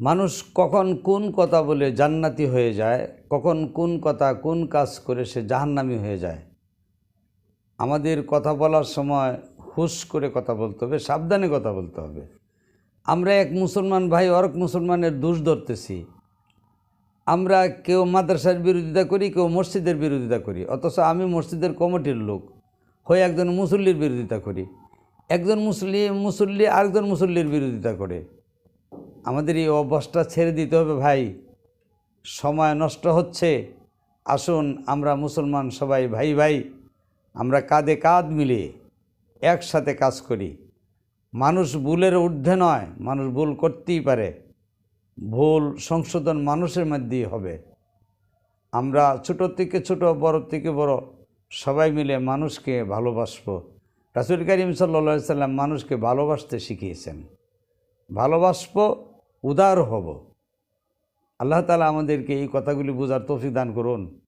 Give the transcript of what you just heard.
মানুষ কখন কোন কথা বলে জান্নাতি হয়ে যায়, কখন কোন কথা কোন কাজ করে সে জাহান্নামি হয়ে যায়। আমাদের কথা বলার সময় হুশ করে কথা বলতে হবে, সাবধানে কথা বলতে হবে। আমরা এক মুসলমান ভাই, অরক মুসলমানের দোষ ধরতেছি। আমরা কেউ মাদ্রাসার বিরোধিতা করি, কেউ মসজিদের বিরোধিতা করি, অথচ আমি মসজিদের কমিটির লোক, হয়ে একজন মুসল্লির বিরোধিতা করি। একজন মুসলি মুসল্লি আরেকজন মুসল্লির বিরোধিতা করে। আমাদের এই অভ্যাসটা ছেড়ে দিতে হবে ভাই। সময় নষ্ট হচ্ছে। আসুন আমরা মুসলমান সবাই ভাই ভাই, আমরা কাঁধে কাঁধ মিলিয়ে একসাথে কাজ করি। মানুষ ভুলের ঊর্ধ্বে নয়, মানুষ ভুল করতেই পারে। ভুল সংশোধন মানুষের মধ্যেই হবে। আমরা ছোট থেকে ছোট, বড় থেকে বড় সবাই মিলে মানুষকে ভালোবাসবো। রাসুল করিম সাল্লা সাল্লাম মানুষকে ভালোবাসতে শিখিয়েছেন। ভালোবাসবো উদার হব। আল্লাহ তালা আমাদেরকে এই কথাগুলি বোঝার তৌফিক দান করুন।